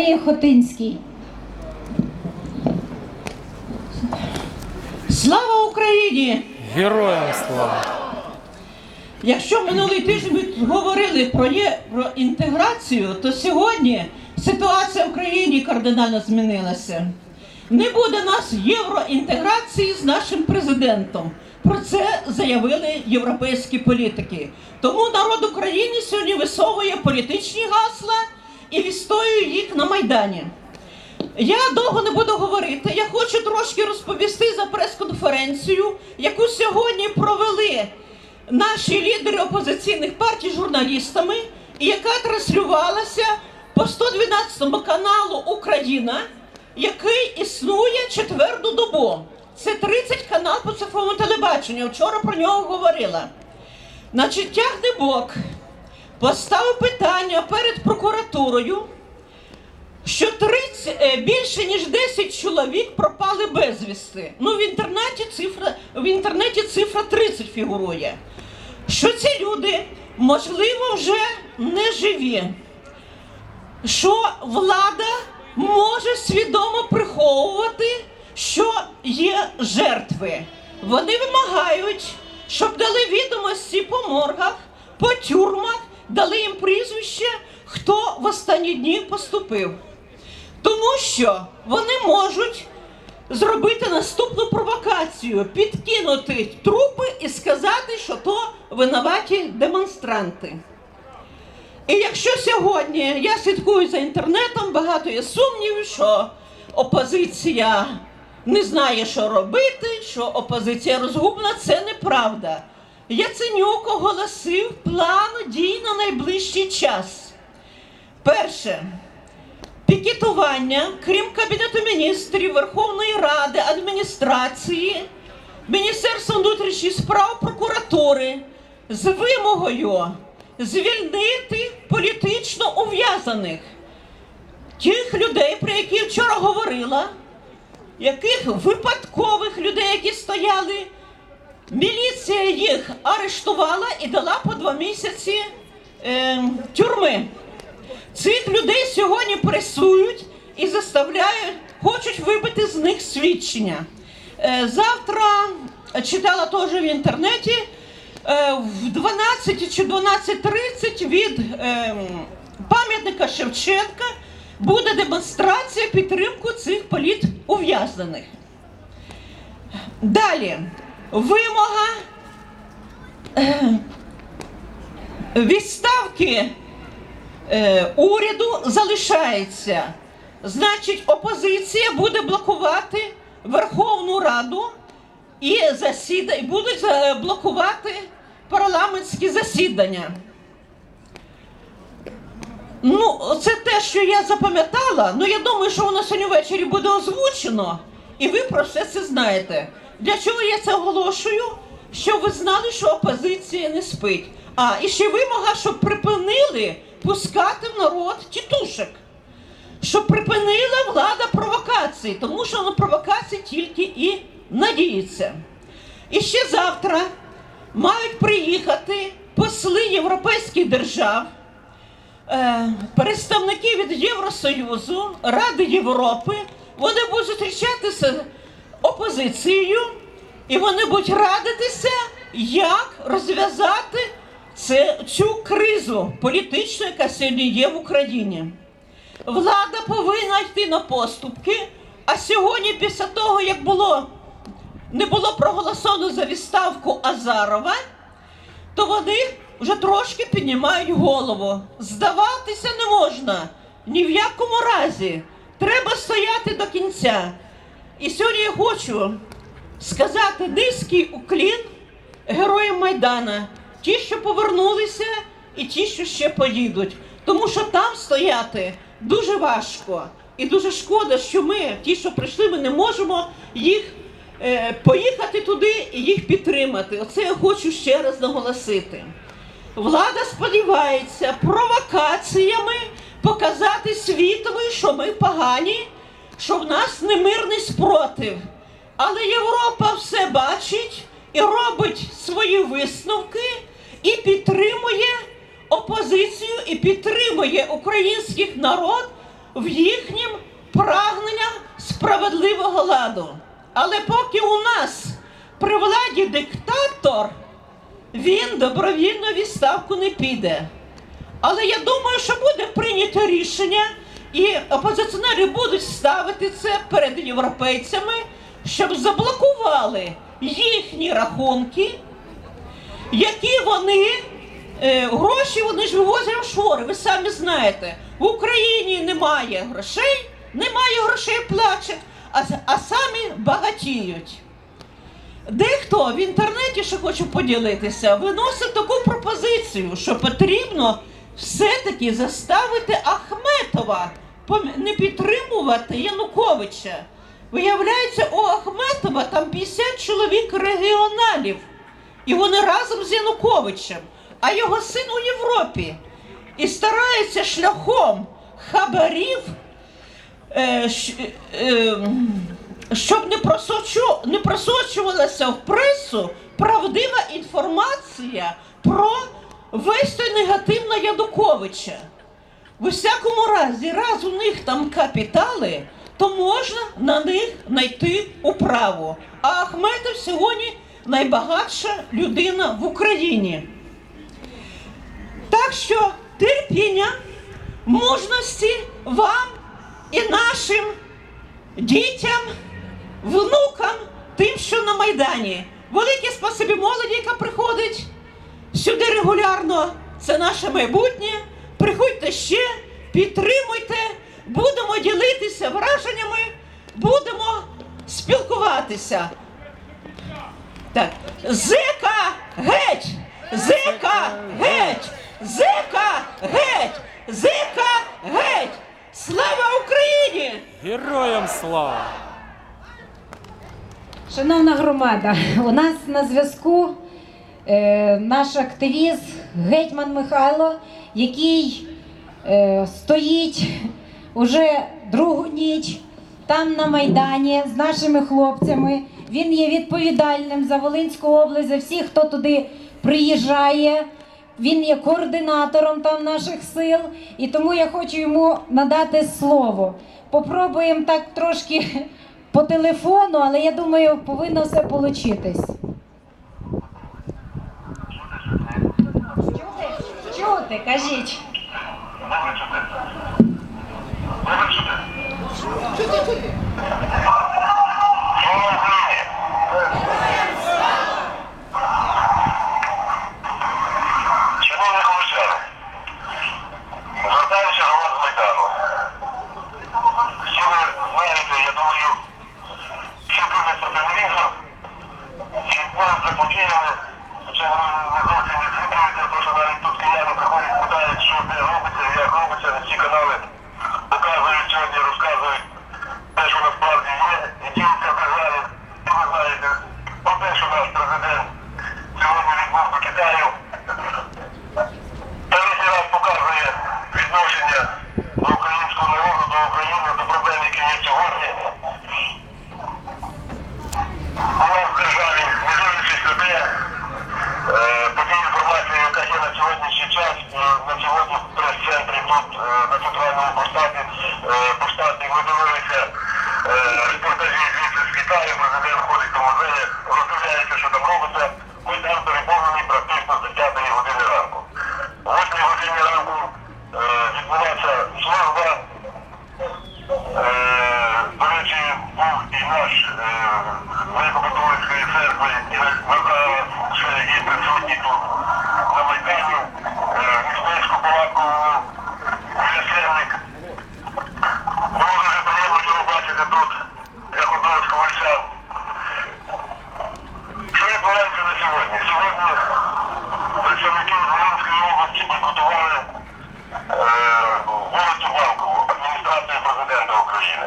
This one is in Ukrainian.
Андрій Хотинський. Слава Україні! Героям слава! Якщо минулий тиждень ми говорили про, є, про інтеграцію, то сьогодні ситуація в країні кардинально змінилася. Не буде нас євроінтеграції з нашим президентом. Про це заявили європейські політики. Тому народ України сьогодні висовує політичні гасла і відстоює їх на Майдані. Я довго не буду говорити. Я хочу трошки розповісти за прес-конференцію, яку сьогодні провели наші лідери опозиційних партій журналістами, і яка транслювалася по 112 каналу Україна, який існує четверту добу. Це 30 канал по цифровому телебаченню. Вчора про нього говорила. Значить, Тягнебок поставив питання перед прокуратурою що 30, е, більше ніж 10 чоловік пропали безвісти. Ну в інтернеті цифра в інтернеті цифра 30 фігурує. Що ці люди можливо вже не живі. Що влада може свідомо приховувати, що є жертви. Вони вимагають, щоб дали відомості по моргах, по тюрмах, дали їм прізвище, хто в останні дні поступив. Тому що вони можуть зробити наступну провокацію, підкинути трупи і сказати, що то винуваті демонстранти. І якщо сьогодні я слідкую за інтернетом, багато є сумнівів, що опозиція не знає, що робити, що опозиція розгублена, це неправда. Яценюк оголосив план дій на найближчий час. Перше. Пікетування, крім Кабінету міністрів, Верховної Ради, адміністрації, Міністерства внутрішніх справ прокуратури з вимогою звільнити політично ув'язаних тих людей, про які вчора говорила, яких випадкових людей, які стояли, міліція їх арештувала і дала по два місяці е, тюрми. Цих людей сьогодні пресують і заставляють, хочуть вибити з них свідчення. Е, Завтра е, читала теж в інтернеті е, в 12 чи 12.30 від е, пам'ятника Шевченка буде демонстрація підтримку цих політув'язнених. Далі вимога відставки е, уряду залишається. Значить, опозиція буде блокувати Верховну Раду і засіда... будуть е, блокувати парламентські засідання. Ну, це те, що я запам'ятала. Ну, я думаю, що воно сьогодні ввечері буде озвучено, і ви про все це знаєте. Для чого я це оголошую? Щоб ви знали, що опозиція не спить. А, і ще вимога, щоб припинили пускати в народ тітушек. Щоб припинила влада провокації, тому що на провокації тільки і надіється. І ще завтра мають приїхати посли європейських держав, е, представники від Євросоюзу, Ради Європи. Вони будуть зустрічатися опозицією і вони будуть радитися, як розв'язати цю кризу політичну, яка сьогодні є в Україні. Влада повинна йти на поступки, а сьогодні, після того, як було, не було проголосовано за відставку Азарова, то вони вже трошки піднімають голову. Здаватися не можна ні в якому разі. Треба стояти до кінця. І сьогодні я хочу сказати низький уклін героям Майдана, ті, що повернулися, і ті, що ще поїдуть. Тому що там стояти дуже важко. І дуже шкода, що ми, ті, що прийшли, ми не можемо їх е, поїхати туди і їх підтримати. Оце я хочу ще раз наголосити. Влада сподівається провокаціями показати світові, що ми погані, що в нас немирний спротив. Але Європа все бачить і робить свої висновки і підтримує опозицію, і підтримує український народ в їхнім прагненням справедливого ладу. Але поки у нас при владі диктатор, він добровільно відставку не піде. Але я думаю, що буде прийнято рішення, і опозиціонери будуть ставити це перед європейцями, щоб заблокували їхні рахунки, які вони е, гроші вони ж вивозять в офшори. Ви самі знаєте, в Україні немає грошей, немає грошей плачуть, а, а самі багатіють. Дехто в інтернеті, що хочу поділитися, виносить таку пропозицію, що потрібно все-таки заставити Ахметова не підтримувати Януковича. Виявляється, у Ахметова там 50 чоловік регіоналів, і вони разом з Януковичем, а його син у Європі. І старається шляхом хабарів е, е, щоб не, не просочувалася в пресу правдива інформація про весь той негатив на Януковича. В усякому разі, раз у них там капітали, то можна на них знайти управу. А Ахметов сьогодні найбагатша людина в Україні. Так що терпіння, мужності вам і нашим дітям, внукам, тим, що на Майдані. Велике спасибі молоді, яка приходить сюди регулярно. Це наше майбутнє. Приходьте ще, підтримуйте, будемо ділитися враженнями, будемо спілкуватися. Так, зека геть! Зека геть! Зека геть! Зека геть! Слава Україні! Героям слава! Шановна громада, у нас на зв'язку е, наш активіст Гетьман Михайло, який е, стоїть уже другу ніч там на Майдані з нашими хлопцями. Він є відповідальним за Волинську область, за всіх, хто туди приїжджає. Він є координатором там наших сил, і тому я хочу йому надати слово. Попробуємо так трошки по телефону, але я думаю, повинно все получитись. Чути, кажіть. Шановні комісари, звертаюся до вас з Майдану. Всі ви знаєте, я думаю, всі дивляться телевізор, всі будуть запокіяли, це не зовсім відсвітлюється, тому що навіть тут кияни приходять, питають, що де робиться, як робиться, на всі канали показують сьогодні, розказують те, що насправді є, і тільки казали, і ви знаєте, про те, що наш президент сьогодні відбув до Китаю. Третій раз показує відношення до українського народу, до України, до проблем, які є сьогодні. У нас в державі, не дивлячись на те, е, по тій інформації, яка є на сьогоднішній час, і на сьогодні в прес-центрі тут, е, на центральному поштаті, е, ми дивилися е, репортажі звідси з Китаю, президент ходить до музею, роздивляється, що там робиться. Майдан переповнений практично з 10 години ранку. О 8 годині ранку е, відбулася служба. Е, До речі, був і наш е, церкви, і вибрали, що є присутні тут на Майдані, е, містечку палатку священник. Було дуже приємно його бачити тут, як одного з ковальця. Що відбувається на сьогодні? Сьогодні працівники Зеленської області підготували е, вулицю Банкову, адміністрацію президента України.